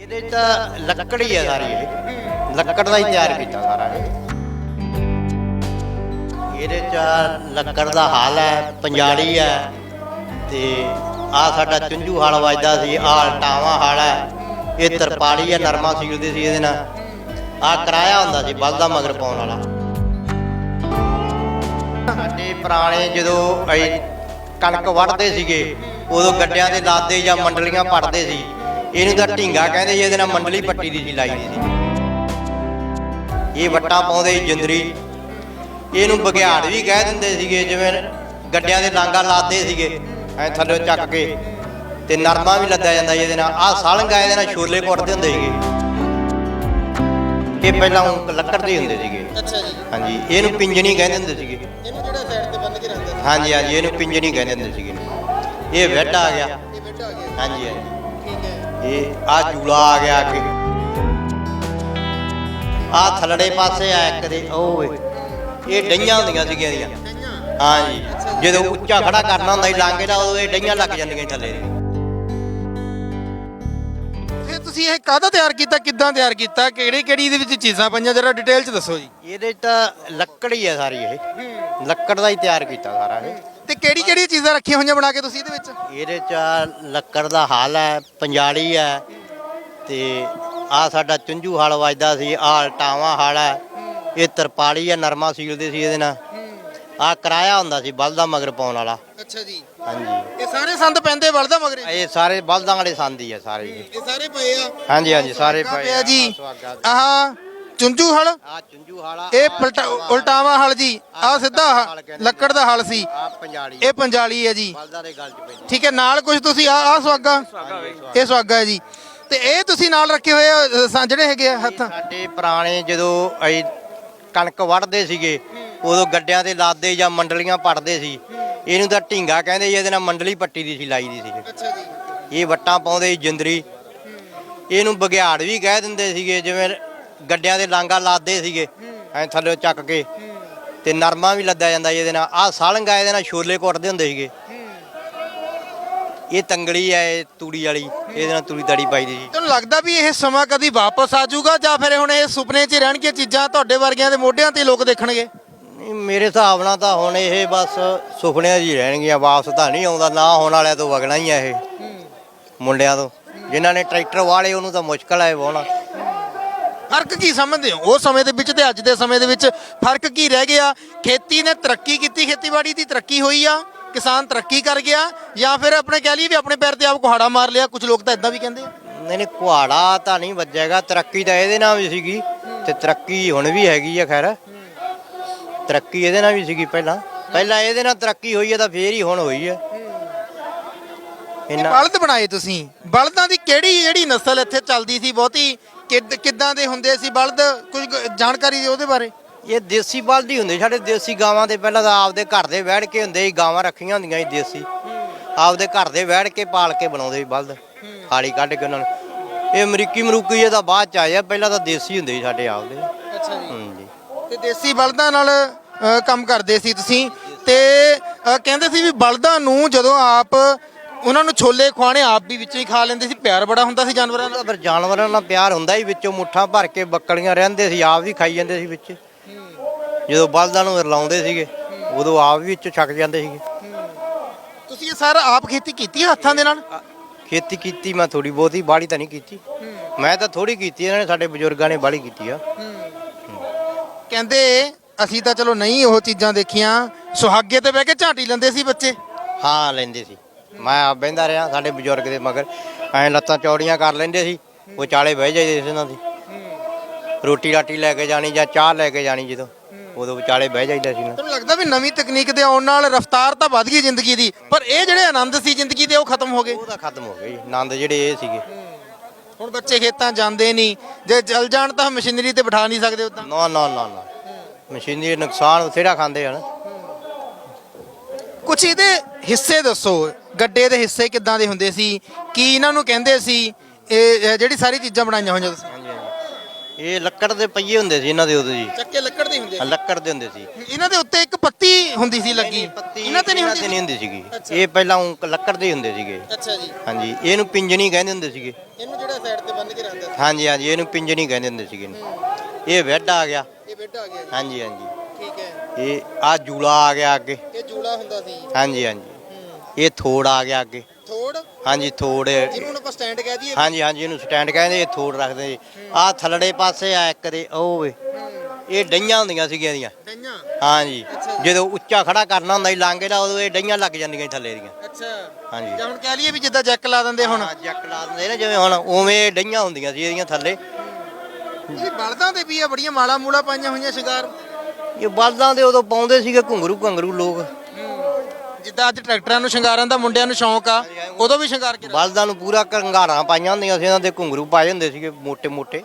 ਇਹਦੇ 'ਚ ਤਾਂ ਲੱਕੜ ਹੀ ਹੈ ਸਾਰੀ ਇਹ। ਲੱਕੜ ਦਾ ਹੀ ਤਿਆਰ ਕੀਤਾ ਸਾਰਾ ਇਹ। ਇਹਦੇ 'ਚ ਲੱਕੜ ਦਾ ਹਾਲ ਹੈ, ਪੰਜਾਲੀ ਹੈ ਤੇ ਆ ਸਾਡਾ ਚੁੰਝੂ ਹਾਲ ਵੱਜਦਾ ਸੀ, ਆਹ ਟਾਵਾ ਹਾਲ ਹੈ। ਇਹ ਤਰਪਾਲੀ ਹੈ, ਨਰਮਾ ਸੀਲਦੇ ਸੀ ਇਹਦੇ ਨਾਲ। ਆ ਕਿਰਾਇਆ ਹੁੰਦਾ ਸੀ ਬਲਦਾ ਮਗਰ ਪਾਉਣ ਵਾਲਾ। ਸਾਡੇ ਪੁਰਾਣੇ ਜਦੋਂ ਕਣਕ ਵੱਢਦੇ ਸੀਗੇ, ਉਦੋਂ ਗੱਡਿਆਂ ਦੇ ਲਾਦੇ ਜਾਂ ਮੰਡਲੀਆਂ ਪੜਦੇ ਸੀ। ਇਹਨੂੰ ਤਾਂ ਢੀਂਗਾ ਕਹਿੰਦੇ ਸੀ ਇਹਦੇ ਨਾਲ ਮੰਡਲੀ ਪੱਟੀ ਦੀ ਲਾਈ ਦੀ ਸੀ। ਇਹ ਵੱਟਾਂ ਪਾਉਂਦੇ ਜਿੰਦਰੀ। ਇਹਨੂੰ ਬਗਿਆੜ ਵੀ ਕਹਿ ਦਿੰਦੇ ਸੀਗੇ ਜਿਵੇਂ ਗੱਡਿਆਂ ਦੇ ਲਾਂਗਾ ਲਾਦੇ ਸੀਗੇ ਐ ਥੱਲੇ ਚੱਕ ਕੇ ਤੇ ਨਰਮਾ ਵੀ ਲੱਦਿਆ ਜਾਂਦਾ ਇਹਦੇ ਨਾਲ। ਆਹ ਸਾਲੰਗਾ ਇਹਦੇ ਨਾਲ ਛੋਲੇ ਕੁੱਟਦੇ ਹੁੰਦੇ ਸੀਗੇ। ਇਹ ਪਹਿਲਾਂ ਊਂ ਲੱਕੜ ਦੇ ਹੁੰਦੇ ਸੀਗੇ। ਅੱਛਾ ਜੀ। ਹਾਂਜੀ ਇਹਨੂੰ ਪਿੰਜਣੀ ਕਹਿੰਦੇ ਹੁੰਦੇ ਸੀਗੇ। ਇਹਨੂੰ ਜਿਹੜਾ ਸਾਈਡ ਤੇ ਬੰਨ ਕੇ ਰੱਖਦੇ ਹਾਂਜੀ ਹਾਂਜੀ ਇਹਨੂੰ ਪਿੰਜਣੀ ਕਹਿੰਦੇ ਹੁੰਦੇ ਸੀਗੇ। ਇਹ ਵੈਡ ਆ ਗਿਆ। ਇਹ ਬੈਠਾ ਆ ਗਿਆ। ਹਾਂਜੀ ਹਾਂਜੀ। ਇਹ ਆ ਜੂਲਾ ਆ ਗਿਆ ਅੱਗੇ। ਆ ਥਲੜੇ ਪਾਸੇ ਆ ਇੱਕ ਦੇ ਵੇ। ਇਹ ਡਈਆਂ ਹੁੰਦੀਆਂ ਸੀਗੀਆਂ ਦੀਆਂ ਕਈਆਂ ਹਾਂਜੀ ਜਦੋਂ ਉੱਚਾ ਖੜਾ ਕਰਨਾ ਹੁੰਦਾ ਸੀ ਲਾਂਗੇ ਦਾ ਉਦੋਂ ਇਹ ਡਈਆਂ ਲੱਗ ਜਾਂਦੀਆਂ ਥੱਲੇ। ਫਿਰ ਤੁਸੀਂ ਇਹ ਕਾਹਦਾ ਤਿਆਰ ਕੀਤਾ ਕਿੱਦਾਂ ਤਿਆਰ ਕੀਤਾ ਕਿਹੜੀ ਕਿਹੜੀ ਇਹਦੇ ਵਿੱਚ ਚੀਜ਼ਾਂ ਪਈਆਂ ਜਰਾ ਡਿਟੇਲ ਚ ਦੱਸੋ ਜੀ। ਇਹਦੇ 'ਚ ਤਾਂ ਲੱਕੜ ਹੀ ਹੈ ਸਾਰੀ ਇਹ। ਲੱਕੜ ਦਾ ਹੀ ਤਿਆਰ ਕੀਤਾ ਸਾਰਾ ਇਹ। ਤੇ ਕਿਹੜੀ ਕਿਹੜੀ ਚੀਜ਼ਾਂ ਰੱਖੀਆਂ ਹੋਈਆਂ ਬਣਾ ਕੇ ਤੁਸੀਂ ਇਹਦੇ ਵਿੱਚ? ਇਹਦੇ 'ਚ ਆ ਲੱਕੜ ਦਾ ਹਾਲ ਹੈ ਪੰਜਾਲੀ ਹੈ ਤੇ ਆ ਸਾਡਾ ਚੁੰਝੂ ਹਲ ਵੱਜਦਾ ਸੀ ਆਹ ਟਾਵਾ ਹਲ ਹੈ ਇਹ ਤਰਪਾਲੀ ਹੈ ਨਰਮਾ ਸੀਲਦੇ ਸੀ ਇਹਦੇ ਨਾਲ। ਆ ਕਰਾਇਆ ਹੁੰਦਾ ਸੀ ਬਲਦਾ ਮਗਰ ਪਾਉਣ ਵਾਲਾ। ਅੱਛਾ ਜੀ। ਹਾਂਜੀ। ਇਹ ਸਾਰੇ ਸੰਦ ਪੈਂਦੇ ਬਲਦਾ ਮਗਰੇ? ਇਹ ਸਾਰੇ ਬਲਦਾਂ ਵਾਲੇ ਸੰਦ ਹੀ ਆ ਸਾਰੇ। ਜੀ ਇਹ ਸਾਰੇ ਪਏ ਆ? ਹਾਂਜੀ ਹਾਂਜੀ ਸਾਰੇ ਪਏ ਪਿਆ ਜੀ। ਆਹ ਚੁੰਝੂ ਹਲ? ਚੁੰਝੂ ਹਾਲਾ ਇਹ ਪਲਟਾ ਉਲਟਾਵਾ ਹਲ ਜੀ। ਆਹ ਸਿੱਧਾ ਲੱਕੜ ਦਾ ਹਲ ਸੀ। ਆ। ਪੰਜਾਲੀ ਇਹ ਪੰਜਾਲੀ ਹੈ ਜੀ। ਬਲਦਾਂ ਦੇ ਗਲ 'ਚ ਪੈਂਦੀ ਠੀਕ ਹੈ ਨਾਲ ਕੁਝ ਤੁਸੀਂ ਆ ਆ ਸੁਹਾਗਾ। ਇਹ ਸੁਹਾਗਾ ਹੈ ਜੀ। ਤੇ ਇਹ ਤੁਸੀਂ ਨਾਲ ਰੱਖੇ ਹੋਏ ਆ, ਅ, ਸਾ- ਜਿਹੜੇ ਹੈਗੇ ਆ ਹੱਥ। ਸਾਡੇ ਪੁਰਾਣੇ ਜਦੋਂ ਅਸੀਂ ਕਣਕ ਵੱਢਦੇ ਸੀਗੇ ਉਦੋਂ ਗੱਡਿਆਂ ਦੇ ਲਾਦੇ ਜਾਂ ਮੰਡਲੀਆਂ ਪੜਦੇ ਸੀ। ਇਹਨੂੰ ਤਾਂ ਢੀਂਗਾ ਕਹਿੰਦੇ ਸੀ ਇਹਦੇ ਨਾਲ ਮੰਡਲੀ ਪੱਟੀ ਦੀ ਸੀ ਲਾਈ ਦੀ ਸੀ ਅੱਛਾ ਜੀ। ਇਹ ਵੱਟਾਂ ਪਾਉਂਦੇ ਸੀ ਜਿੰਦਰੀ। ਇਹਨੂੰ ਬਗਿਆੜ ਵੀ ਕਹਿ ਦਿੰਦੇ ਸੀਗੇ ਜਿਵੇਂ ਗੱਡਿਆਂ ਦੇ ਲਾਂਗਾ ਲਾਦੇ ਸੀਗੇ ਐ ਥੱਲੇ ਚੱਕ ਕੇ। ਤੇ ਨਰਮਾ ਵੀ ਲੱਦਿਆ ਜਾਂਦਾ ਇਹਦੇ ਨਾਲ। ਆਹ ਸਾਲੰਗਾ ਇਹਦੇ ਨਾਲ ਛੋਲੇ ਕੁੱਟਦੇ ਹੁੰਦੇ ਸੀਗੇ। ਇਹ ਤੰਗੜੀ ਐ ਇਹ ਤੂੜੀ ਵਾਲੀ। ਇਹਦੇ ਨਾਲ ਤੂੜੀ ਤੜੀ ਪਾਈ ਦੀ ਸੀ। ਤੁਹਾਨੂੰ ਲੱਗਦਾ ਵੀ ਇਹ ਸਮਾਂ ਕਦੀ ਵਾਪਸ ਆ ਜਾਊਗਾ ਜਾਂ ਫਿਰ ਹੁਣ ਇਹ ਸੁਪਨੇ 'ਚ ਰਹਿਣਗੀਆਂ ਚੀਜ਼ਾਂ ਤੁਹਾਡੇ ਵਰਗਿਆਂ ਦੇ ਮੋਢਿਆਂ ਤੇ ਲੋਕ ਦੇਖਣਗੇ? ਨਹੀਂ, ਮੇਰੇ ਹਿਸਾਬ ਨਾਲ ਤਾਂ ਹੁਣ ਇਹ ਬਸ ਸੁਪਨਿਆਂ 'ਚ ਹੀ ਰਹਿਣਗੀਆਂ। ਵਾਪਸ ਤਾਂ ਨਹੀਂ ਆਉਂਦਾ ਨਾ ਹੋਣ ਵਾਲਿਆਂ ਤੋਂ ਵਗਣਾ ਹੀ ਆ ਇਹ। ਮੁੰਡਿਆਂ ਤੋਂ। ਜਿਨ੍ਹਾਂ ਨੇ ਟਰੈਕਟਰ ਵਾਲੇ ਉਹਨੂੰ ਤਾਂ ਮੁਸ਼ਕਲ ਹੈ ਵਾਹੁਣਾ। ਫ਼ਰਕ ਕੀ ਸਮਝਦੇ ਹੋ? ਉਹ ਸਮੇਂ ਦੇ ਵਿੱਚ ਤੇ ਅੱਜ ਦੇ ਸਮੇਂ ਦੇ ਵਿੱਚ ਫ਼ਰਕ ਕੀ ਰਹਿ ਗਿਆ? ਖੇਤੀ ਨੇ ਤਰੱਕੀ ਕੀਤੀ ਖੇਤੀਬਾੜੀ ਦੀ ਤਰੱਕੀ ਹੋਈ ਆ? ਕਿਸਾਨ ਤਰੱਕੀ ਕਰ ਗਿਆ? ਜਾਂ ਫਿਰ ਆਪਣੇ ਕਹਿ ਲਈਏ ਵੀ ਆਪਣੇ ਪੈਰ ਤੇ ਆਪ ਕੁਹਾੜਾ ਮਾਰ ਲਿਆ? ਕੁਝ ਲੋਕ ਤਾਂ ਇਦਾਂ ਵੀ ਕਹਿੰਦੇ ਆ। ਨਹੀਂ ਨਹੀਂ ਕੁਹਾੜਾ ਤਾਂ ਨਹੀਂ ਵੱਜੇਗਾ। ਤਰੱਕੀ ਤਾਂ ਇਹਦੇ ਨਾਲ ਵੀ ਸੀਗੀ ਤੇ ਤਰੱਕੀ ਹੁਣ ਵੀ ਹੈਗੀ ਆ ਖੈਰ। ਤਰੱਕੀ ਇਹਦੇ ਨਾਲ ਵੀ ਸੀਗੀ ਪਹਿਲਾਂ। ਪਹਿਲਾਂ ਇਹਦੇ ਨਾਲ ਤਰੱਕੀ ਹੋਈ ਹੈ ਤਾਂ ਫੇਰ ਹੀ ਹੁਣ ਹੋਈ ਹੈ ਇੰਨਾ ਬਲਦ ਬਣਾਏ ਤੁਸੀਂ। ਬਲਦਾਂ ਦੀ ਕਿਹੜੀ ਜਿਹੜੀ ਨਸਲ ਇੱਥੇ ਚੱਲਦੀ ਸੀ ਬਹੁਤੀ ਕਿੱਦ- ਕਿੱਦਾਂ ਦੇ ਹੁੰਦੇ ਸੀ? ਬਲਦ ਕੁਝ ਗ- ਜਾਣਕਾਰੀ ਉਹਦੇ ਬਾਰੇ। ਇਹ ਦੇਸੀ ਬਲਦ ਹੀ ਹੁੰਦੇ ਸਾਡੇ ਦੇਸੀ ਗਾਵਾਂ ਦੇ ਪਹਿਲਾਂ ਤਾਂ ਆਪਦੇ ਘਰ ਦੇ ਬੈਠ ਕੇ ਹੁੰਦੇ ਸੀ ਗਾਵਾਂ ਰੱਖੀਆਂ ਹੁੰਦੀਆਂ ਸੀ ਦੇਸੀ। ਆਪਦੇ ਘਰ ਦੇ ਬੈਠ ਕੇ ਪਾਲ ਕੇ ਬਣਾਉਂਦੇ ਸੀ ਬਲਦ ਹਾਲੀ ਕੱਢ ਕੇ ਉਹਨਾਂ ਨੂੰ। ਇਹ ਅਮਰੀਕੀ ਮਰੂਕੀ ਇਹ ਤਾਂ ਬਾਅਦ ਚ ਆਇਆ ਪਹਿਲਾਂ ਤਾਂ ਦੇਸੀ ਹੁੰਦੇ ਸੀ ਸਾਡੇ ਆਪਦੇ। ਅੱਛਾ ਜੀ। ਹਾਂਜੀ। ਤੇ ਦੇਸੀ ਬਲਦਾਂ ਨਾਲ ਅ, ਕੰਮ ਕਰਦੇ ਸੀ ਤੁਸੀਂ। ਤੇ ਅ, ਕਹਿੰਦੇ ਸੀ ਵੀ ਬਲਦਾਂ ਨੂੰ ਜਦੋਂ ਆਪ ਉਹਨਾਂ ਨੂੰ ਛੋਲੇ ਖਵਾਣੇ ਆਪ ਵੀ ਵਿੱਚੋਂ ਹੀ ਖਾ ਲੈਂਦੇ ਸੀ ਪਿਆਰ ਬੜਾ ਹੁੰਦਾ ਸੀ ਜਾਨਵਰਾਂ ਨਾਲ ਫਿਰ ਜਾਨਵਰਾਂ ਨਾਲ ਪਿਆਰ ਹੁੰਦਾ ਹੀ ਵਿੱਚੋਂ ਮੁੱਠਾਂ ਭਰ ਕੇ ਬੱਕਲੀਆਂ ਰਹਿੰਦੇ ਸੀ ਆਪ ਵੀ ਖਾਈ ਜਾਂਦੇ ਸੀ ਵਿੱਚ। ਜਦੋਂ ਬਲਦਾਂ ਨੂੰ ਰਲਾਉਂਦੇ ਸੀਗੇ ਉਦੋਂ ਆਪ ਵੀ ਵਿੱਚੋਂ ਛਕ ਜਾਂਦੇ ਸੀਗੇ। ਤੁਸੀਂ ਇਹ ਸਾਰਾ ਆਪ ਖੇਤੀ ਕੀਤੀ ਹੱਥਾਂ ਦੇ ਨਾਲ? ਖੇਤੀ ਕੀਤੀ ਮੈਂ ਥੋੜੀ ਬਹੁਤੀ ਬਾੜੀ ਤਾਂ ਨਹੀਂ ਕੀਤੀ। ਮੈਂ ਤਾਂ ਥੋੜੀ ਕੀਤੀ ਇਹਨਾਂ ਨੇ ਸਾਡੇ ਬਜ਼ੁਰਗਾਂ ਨੇ ਬਾੜੀ ਕੀਤੀ ਆ। ਕਹਿੰਦੇ ਅਸੀਂ ਤਾਂ ਚਲੋ ਨਹੀਂ ਉਹ ਚੀਜ਼ਾਂ ਦੇਖੀਆਂ ਸੁਹਾਗੇ ਤੇ ਬਹਿ ਕੇ ਝਾਂਟੀ ਲੈਂਦੇ ਸੀ ਬੱਚੇ। ਹਾਂ ਲੈਂਦੇ ਸੀ। ਮੈਂ ਆਪ ਬਹਿੰਦਾ ਰਿਹਾ ਸਾਡੇ ਬਜ਼ੁਰਗ ਦੇ ਮਗਰ। ਐ ਲੱਤਾਂ ਚੌੜੀਆਂ ਕਰ ਲੈਂਦੇ ਸੀ ਉਹ ਚਾਲੇ ਬਹਿ ਜਾਂਦੇ ਸੀ ਇਹਨਾਂ ਦੀ। ਰੋਟੀ ਰਾਟੀ ਲੈ ਕੇ ਜਾਣੀ ਜਾਂ ਚਾਹ ਲੈ ਕੇ ਜਾਣੀ ਜਦੋਂ ਉਦੋਂ ਵਿਚਾਲੇ ਬਹਿ ਜਾਈਦਾ ਸੀ ਨਾ ਤੁਹਾਨੂੰ ਲੱਗਦਾ ਵੀ ਨਵੀਂ ਤਕਨੀਕ ਦੇ ਆਉਣ ਨਾਲ ਰਫ਼ਤਾਰ ਤਾਂ ਵੱਧ ਗਈ ਜ਼ਿੰਦਗੀ ਦੀ ਪਰ ਇਹ ਜਿਹੜੇ ਆਨੰਦ ਸੀ ਜ਼ਿੰਦਗੀ ਦੇ ਉਹ ਖਤਮ ਹੋ ਗਏ? ਉਹ ਤਾਂ ਖਤਮ ਹੋ ਗਏ ਜੀ ਆਨੰਦ ਜਿਹੜੇ ਇਹ ਸੀਗੇ। ਹੁਣ ਬੱਚੇ ਖੇਤਾਂ ਜਾਂਦੇ ਨਹੀਂ ਜੇ ਚਲ ਜਾਣ ਤਾਂ ਮਸ਼ੀਨਰੀ ਤੇ ਬਿਠਾ ਨਹੀਂ ਸਕਦੇ ਉਦਾਂ ਨਾ ਨਾ ਨਾ ਨਾ। ਮਸ਼ੀਨੀ ਨੁਕਸਾਨ ਬਥੇਰਾ ਖਾਂਦੇ ਹਨ ਕੁਛ ਇਹਦੇ ਹਿੱਸੇ ਦੱਸੋ? ਗੱਡੇ ਦੇ ਹਿੱਸੇ ਕਿੱਦਾਂ ਦੇ ਹੁੰਦੇ ਸੀ? ਕੀ ਇਹਨਾਂ ਨੂੰ ਕਹਿੰਦੇ ਸੀ? ਇਹ ਜਿਹੜੀ ਸਾਰੀ ਚੀਜ਼ਾਂ ਬਣਾਈਆਂ ਹੋਈਆਂ ਤੁਸੀਂ? ਇਹ ਲੱਕੜ ਦੇ ਪਈਏ ਹੁੰਦੇ ਸੀ ਇਹਨਾਂ ਦੇ ਉਦੋਂ ਜੀ। ਚੱਕੇ ਲੱਕੜ ਦੇ ਹੁੰਦੇ ਲੱਕੜ ਦੇ ਹੁੰਦੇ ਸੀ। ਇਹਨਾਂ ਦੇ ਉੱਤੇ ਇੱਕ ਪੱਤੀ ਹੁੰਦੀ ਸੀ ਲੱਗੀ। ਪੱਤੀ ਇਹਨਾਂ ਤੇ ਨਹੀਂ ਹੁੰਦੀ ਨਹੀਂ ਹੁੰਦੀ ਸੀਗੀ। ਇਹ ਪਹਿਲਾਂ ਊਂ ਲੱਕੜ ਦੇ ਹੀ ਹੁੰਦੇ ਸੀਗੇ। ਅੱਛਾ ਜੀ। ਹਾਂਜੀ ਇਹਨੂੰ ਪਿੰਜਣੀ ਕਹਿੰਦੇ ਹੁੰਦੇ ਸੀਗੇ। ਇਹਨੂੰ ਜਿਹੜਾ ਸਾਈਡ ਤੇ ਬੰਨ ਕੇ ਰੱਖਦਾ ਹਾਂਜੀ ਹਾਂਜੀ ਇਹਨੂੰ ਪਿੰਜਣੀ ਕਹਿੰਦੇ ਹੁੰਦੇ ਸੀਗੇ ਇਹ ਵੈਡ ਆ ਗਿਆ। ਇਹ ਬੈੱਡ ਆ ਗਿਆ ਹਾਂਜੀ ਹਾਂਜੀ। ਠੀਕ ਹੈ। ਇਹ ਆ ਜੂਲਾ ਆ ਗਿਆ ਅੱਗੇ। ਇਹ ਹੁੰਦਾ ਸੀ ਹਾਂਜੀ ਹਾਂਜੀ। ਇਹ ਥੋੜ ਆ ਗਿਆ ਅੱਗੇ। ਥੋੜ? ਹਾਂਜੀ ਥੋੜ। ਜਿਹਨੂੰ ਆਪਾਂ ਸਟੈਂਡ ਕਹਿ ਦਈਏ। ਹਾਂਜੀ ਹਾਂਜੀ ਇਹਨੂੰ ਸਟੈਂਡ ਕਹਿੰਦੇ ਇਹ ਥੋੜ ਰੱਖਦੇ ਜੀ। ਆ ਥੱਲੜੇ ਪਾਸੇ ਆ ਇੱਕ ਦੇ ਉਹ ਵੇ। ਇਹ ਡਈਆਂ ਹੁੰਦੀਆਂ ਸੀਗੀਆਂ ਇਹਦੀਆਂ। ਡਈਆਂ? ਹਾਂਜੀ। ਜਦੋਂ ਉੱਚਾ ਖੜਾ ਕਰਨਾ ਹੁੰਦਾ ਸੀ ਲਾਂਗੇ ਦਾ ਉਦੋਂ ਇਹ ਡਈਆਂ ਲੱਗ ਜਾਂਦੀਆਂ ਸੀ ਥੱਲੇ ਦੀਆਂ। ਅੱਛਾ। ਹਾਂਜੀ। ਜਾਂ ਹੁਣ ਕਹਿ ਲਈਏ ਵੀ ਜਿੱਦਾਂ ਜੈਕ ਲਾ ਦਿੰਦੇ ਹੁਣ। ਹਾਂ, ਜੱਕ ਲਾ ਦਿੰਦੇ ਨਾ ਜਿਵੇਂ ਹੁਣ ਉਵੇਂ ਡਈਆਂ ਹੁੰਦੀਆਂ ਸੀ ਇਹਦੀਆਂ ਥੱਲੇ। ਇਹ ਬਲਦਾਂ ਦੇ ਵੀ ਆ ਬੜੀਆਂ ਮਾਲਾ ਮੂਲਾ ਪਾਈਆਂ ਹੋਈਆਂ ਸ਼ਿੰਗਾਰ। ਇਹ ਬਲਦਾਂ ਦੇ ਉਦੋਂ ਪਾਉਂਦੇ ਸੀਗੇ ਘੁੰਗਰੂ ਘੁੰਗਰੂ ਲੋਕ। ਜਿੱਦਾਂ ਅੱਜ ਟਰੈਕਟਰਾਂ ਨੂੰ ਸ਼ਿੰਗਾਰਨ ਦਾ ਮੁੰਡਿਆਂ ਨੂੰ ਸ਼ੌਂਕ ਆ, ਉਦੋਂ ਵੀ ਸ਼ਿੰਗਾਰ ਕੇ ਰੱਖ- ਬਲਦਾਂ ਨੂੰ ਪੂਰਾ ਕੰਗਾਰਾਂ ਪਾਈਆਂ ਹੁੰਦੀਆਂ ਸੀ ਉਹਨਾਂ ਦੇ ਘੁੰਗਰੂ ਪਾਏ ਹੁੰਦੇ ਸੀਗੇ ਮੋٹے ਮੋٹے